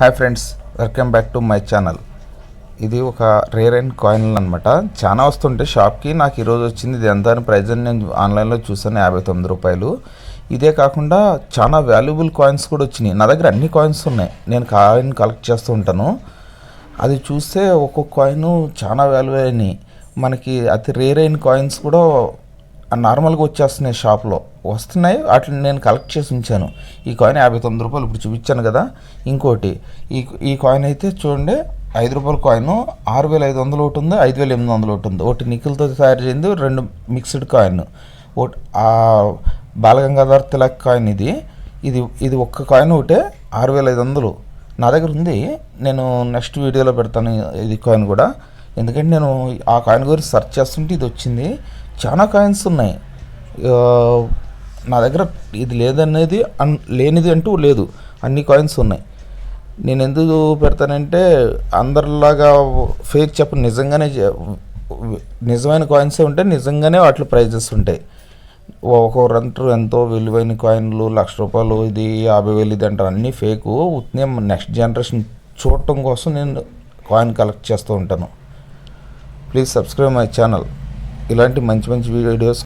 Hi friends welcome back to my channel. ఇది ఒక rare and కాయిన్లు అనమాట చాలా వస్తుంటే షాప్కి నాకు ఈరోజు వచ్చింది ఇది ఎంత అని ప్రైజ్ అని నేను ఆన్లైన్లో చూసాను యాభై తొమ్మిది రూపాయలు. ఇదే కాకుండా చాలా వాల్యుబుల్ కాయిన్స్ కూడా వచ్చినాయి. నా దగ్గర అన్ని కాయిన్స్ ఉన్నాయి. నేను కాయిన్ కలెక్ట్ చేస్తూ ఉంటాను. అది చూస్తే ఒక్కొక్క కాయిన్ చాలా వాల్యుబుల్ అయినాయి. మనకి అతి రేర్ అయిన కాయిన్స్ కూడా నార్మల్గా వచ్చేస్తున్నాయి షాప్లో. వస్తున్నాయి వాటిని నేను కలెక్ట్ చేసి ఉంచాను. ఈ కాయిన్ యాభై తొమ్మిది రూపాయలు ఇప్పుడు చూపించాను కదా. ఇంకోటి ఈ ఈ కాయిన్ అయితే చూడండి ఐదు రూపాయల కాయిన్ ఆరు వేల ఐదు వందలు ఒకటి ఉంది ఐదు వేల ఎనిమిది వందలు ఒకటి ఉంది. ఒకటి నిఖిల్తో తయారు చేయింది రెండు మిక్స్డ్ కాయిన్ ఒకటి ఆ బాలగంగాధర్ తిలక్ కాయిన్ ఇది. ఇది ఇది ఒక్క కాయిన్ ఒకటే ఆరు వేల ఐదు వందలు నా దగ్గర ఉంది. నేను నెక్స్ట్ వీడియోలో పెడతాను ఇది కాయిన్ కూడా. ఎందుకంటే నేను ఆ కాయిన్ గురించి సెర్చ్ చేస్తుంటే ఇది వచ్చింది. చాలా కాయిన్స్ ఉన్నాయి. నా దగ్గర ఇది లేదనేది అన్ లేనిది అంటూ లేదు. అన్ని కాయిన్స్ ఉన్నాయి. నేను ఎందుకు పెడతానంటే అందరిలాగా ఫేక్ చెప్ప నిజంగానే నిజమైన కాయిన్సే ఉంటే నిజంగానే వాటి ప్రైజెస్ ఉంటాయి. ఒక్కొక్కరు అంటారు ఎంతో విలువైన కాయిన్లు లక్ష రూపాయలు ఇది యాభై వేలు ఇది అంటారు. అన్నీ ఫేకు ఉత్నే నెక్స్ట్ జనరేషన్ చూడటం కోసం నేను కాయిన్ కలెక్ట్ చేస్తూ ఉంటాను. ప్లీజ్ సబ్స్క్రైబ్ మై ఛానల్ ఇలాంటి మంచి మంచి వీడియోస్